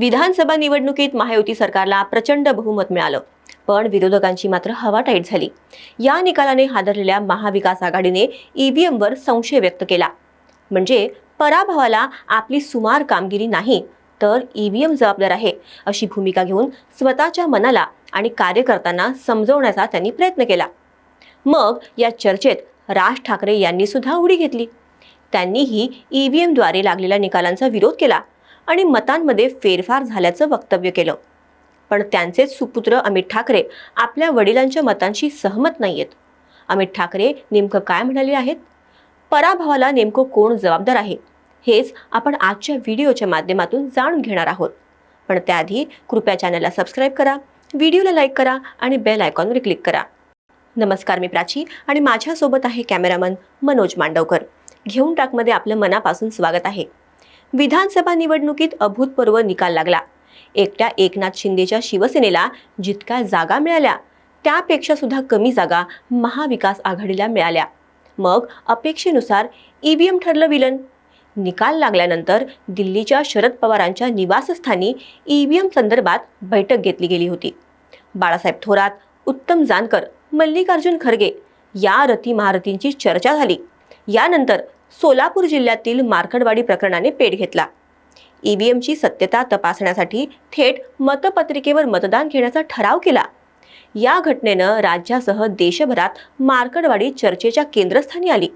विधानसभा निवडणुकीत महायुती सरकारला प्रचंड बहुमत मिळालं. पण विरोधकांची मात्र हवा टाईट झाली. या निकालाने हादरलेल्या महाविकास आघाडीने ईव्हीएमवर संशय व्यक्त केला. म्हणजे पराभवाला आपली सुमार कामगिरी नाही तर ईव्हीएम जबाबदार आहे अशी भूमिका घेऊन स्वतःच्या मनाला आणि कार्यकर्त्यांना समजवण्याचा त्यांनी प्रयत्न केला. मग या चर्चेत राज ठाकरे यांनी सुद्धा उडी घेतली. त्यांनीही ईव्हीएमद्वारे लागलेल्या निकालांचा विरोध केला. आणि मतांमध्ये फेरफार झाल्याचं वक्तव्य केलं. पण त्यांचेच सुपुत्र अमित ठाकरे आपल्या वडिलांच्या मतांशी सहमत नाहीयेत. अमित ठाकरे नेमकं काय म्हणाले आहेत? पराभवाला नेमकं कोण जबाबदार आहे? हेच आपण आजच्या व्हिडिओच्या माध्यमातून जाणून घेणार आहोत. पण त्याआधी कृपया चॅनलला सबस्क्राईब करा व्हिडिओला लाईक करा आणि बेल आयकॉनवर क्लिक करा. नमस्कार मी प्राची आणि माझ्यासोबत आहे कॅमेरामन मनोज मांडवकर. घेऊन टाकमध्ये आपलं मनापासून स्वागत आहे. विधानसभा निवडणुकीत अभूतपूर्व निकाल लागला. एकट्या एकनाथ शिंदेच्या शिवसेनेला जितक्या जागा मिळाल्या त्यापेक्षा सुद्धा कमी जागा महाविकास आघाडीला मिळाल्या. मग अपेक्षेनुसार ईव्हीएम ठरलं विलन. निकाल लागल्यानंतर दिल्लीच्या शरद पवारांच्या निवासस्थानी ईव्हीएम संदर्भात बैठक घेतली गेली होती. बाळासाहेब थोरात उत्तम जानकर मल्लिकार्जुन खरगे या रथी महारथींची चर्चा झाली. यानंतर सोलापूर जिल्ह्यातील मार्कडवाडी प्रकरणाने पेट घेतला. ईव्हीएमची सत्यता तपासण्यासाठी थेट मतपत्रिकेवर मतदान घेण्याचा ठराव केला. या घटनेनं राज्यासह देशभरात मार्कडवाडी चर्चेच्या केंद्रस्थानी आली.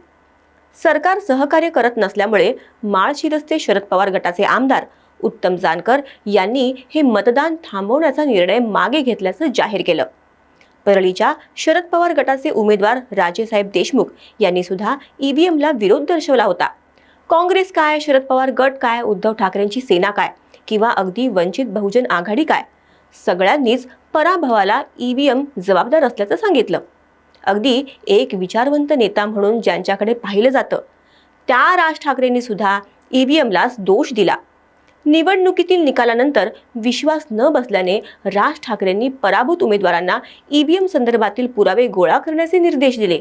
सरकार सहकार्य करत नसल्यामुळे माळशिरस्ते शरद पवार गटाचे आमदार उत्तम जानकर यांनी हे मतदान थांबवण्याचा निर्णय मागे घेतल्याचं जाहीर केलं. परळीच्या शरद पवार गटाचे उमेदवार राजेसाहेब देशमुख यांनी सुद्धा ईव्हीएमला विरोध दर्शवला होता. काँग्रेस काय शरद पवार गट काय उद्धव ठाकरेंची सेना काय किंवा अगदी वंचित बहुजन आघाडी काय? सगळ्यांनीच पराभवाला ईव्हीएम जबाबदार असल्याचं सांगितलं. अगदी एक विचारवंत नेता म्हणून ज्यांच्याकडे पाहिलं जातं त्या राज ठाकरेंनी सुद्धा ईव्हीएमलाच दोष दिला. निवडणुकीतील निकालानंतर विश्वास न बसल्याने राज ठाकरेंनी पराभूत उमेदवारांना ईव्हीएम संदर्भातील पुरावे गोळा करण्याचे निर्देश दिले.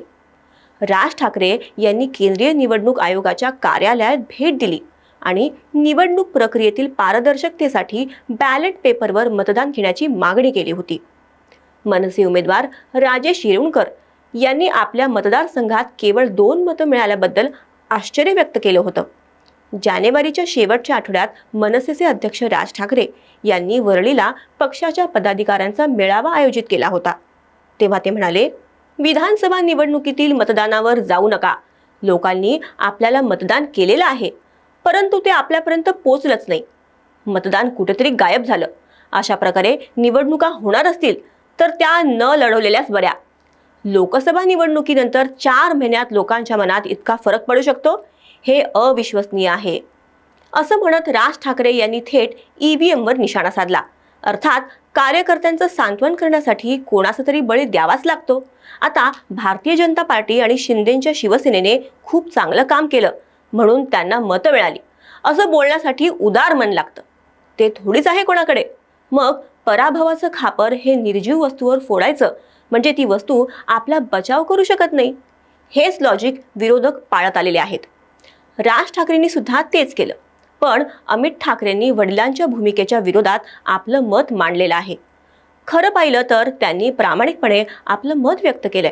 राज ठाकरे यांनी केंद्रीय निवडणूक आयोगाच्या कार्यालयात भेट दिली आणि निवडणूक प्रक्रियेतील पारदर्शकतेसाठी बॅलेट पेपरवर मतदान घेण्याची मागणी केली होती. मनसे उमेदवार राजेश येळवणकर यांनी आपल्या मतदारसंघात केवळ दोन मतं मिळाल्याबद्दल आश्चर्य व्यक्त केलं होतं. जानेवारीच्या शेवटच्या आठवड्यात मनसेचे अध्यक्ष राज ठाकरे यांनी वरळीला पक्षाच्या पदाधिकाऱ्यांचा मेळावा आयोजित केला होता. तेव्हा ते म्हणाले विधानसभा निवडणुकीतील मतदानावर जाऊ नका. लोकांनी आपल्याला मतदान केलेलं आहे परंतु ते आपल्यापर्यंत पोचलंच नाही. मतदान कुठेतरी गायब झालं. अशा प्रकारे निवडणुका होणार असतील तर त्या न लढवलेल्याच बऱ्या. लोकसभा निवडणुकीनंतर चार महिन्यात लोकांच्या मनात इतका फरक पडू शकतो हे अविश्वसनीय आहे. असं म्हणत राज ठाकरे यांनी थेट ईव्हीएमवर निशाणा साधला. अर्थात कार्यकर्त्यांचं सांत्वन करण्यासाठी कोणाचा तरी बळी द्यावाच लागतो. आता भारतीय जनता पार्टी आणि शिंदेच्या शिवसेनेने खूप चांगलं काम केलं म्हणून त्यांना मतं मिळाली. असं बोलण्यासाठी उदार मन लागतं. ते थोडीच आहे कोणाकडे. मग पराभवाचं खापर हे निर्जीव वस्तूवर फोडायचं म्हणजे ती वस्तू आपला बचाव करू शकत नाही. हेच लॉजिक विरोधक पाळत आलेले आहेत. राज ठाकरेंनी सुद्धा तेच केलं. पण अमित ठाकरेंनी वडिलांच्या भूमिकेच्या विरोधात आपलं मत मांडलेलं आहे. खरं पाहिलं तर त्यांनी प्रामाणिकपणे आपलं मत व्यक्त केलंय.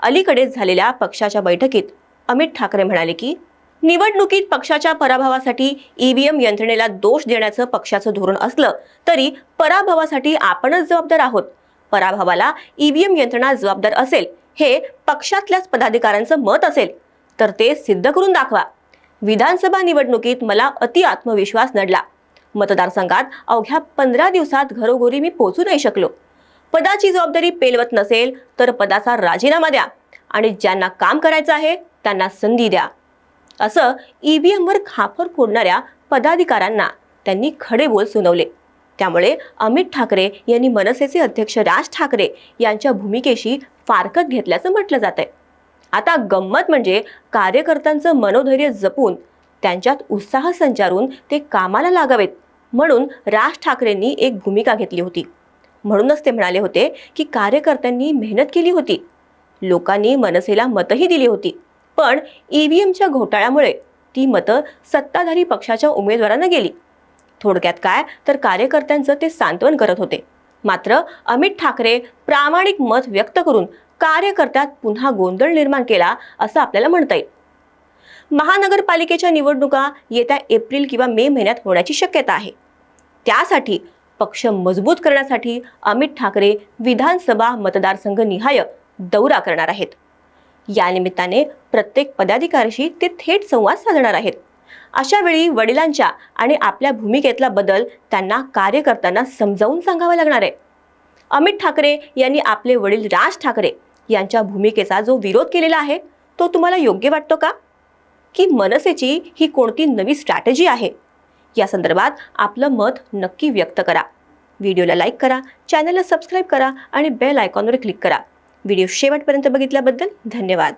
अलीकडेच झालेल्या पक्षाच्या बैठकीत अमित ठाकरे म्हणाले की निवडणुकीत पक्षाच्या पराभवासाठी ईव्हीएम यंत्रणेला दोष देण्याचं पक्षाचं धोरण असलं तरी पराभवासाठी आपणच जबाबदार आहोत. पराभवाला ईव्हीएम यंत्रणा जबाबदार असेल हे पक्षातल्याच पदाधिकाऱ्यांचं मत असेल. तर ते सिद्ध करून दाखवा. विधानसभा निवडणुकीत मला अति आत्मविश्वास नडला. मतदारसंघात अवघ्या पंधरा दिवसात घरोघरी मी पोहोचू नाही शकलो. पदाची जबाबदारी पेलवत नसेल तर पदाचा राजीनामा द्या आणि ज्यांना काम करायचं आहे त्यांना संधी द्या. असं ईव्हीएमवर खापर फोडणाऱ्या पदाधिकाऱ्यांना त्यांनी खडे बोल सुनावले. त्यामुळे अमित ठाकरे यांनी मनसेचे अध्यक्ष राज ठाकरे यांच्या भूमिकेशी फारकत घेतल्याचं म्हटलं जात आहे आता गंमत म्हणजे कार्यकर्त्यांचं मनोधैर्य जपून त्यांच्यात उत्साह संचारून ते कामाला लागावेत म्हणून राज ठाकरेंनी एक भूमिका घेतली होती. म्हणूनच ते म्हणाले होते की कार्यकर्त्यांनी मेहनत केली होती. लोकांनी मनसेला मतही दिली होती. पण ईव्हीएमच्या घोटाळ्यामुळे ती मतं सत्ताधारी पक्षाच्या उमेदवारांना गेली. थोडक्यात काय तर कार्यकर्त्यांचं ते सांत्वन करत होते. मात्र अमित ठाकरे प्रामाणिक मत व्यक्त करून कार्यकर्त्यात पुन्हा गोंधळ निर्माण केला असं आपल्याला म्हणता येईल. महानगरपालिकेच्या निवडणुका येत्या एप्रिल किंवा मे महिन्यात होण्याची शक्यता आहे. त्यासाठी पक्ष मजबूत करण्यासाठी अमित ठाकरे विधानसभा मतदारसंघ निहाय दौरा करणार आहेत. या निमित्ताने प्रत्येक पदाधिकाऱ्याशी ते थेट संवाद साधणार आहेत. अशा वेळी वडिलांच्या आणि आपल्या भूमिकेतला बदल त्यांना कार्यकर्त्यांना समजावून सांगावा लागणार आहे. अमित ठाकरे यांनी आपले वडील राज ठाकरे यांच्या भूमिकेचा जो विरोध केलेला आहे तो तुम्हाला योग्य वाटतो का? की मनसेची ही कोणती नवी स्ट्रॅटेजी आहे? या संदर्भात आपलं मत नक्की व्यक्त करा. व्हिडिओला लाईक करा चॅनलला सबस्क्राईब करा आणि बेल आयकॉनवर क्लिक करा. व्हिडिओ शेवटपर्यंत बघितल्याबद्दल धन्यवाद.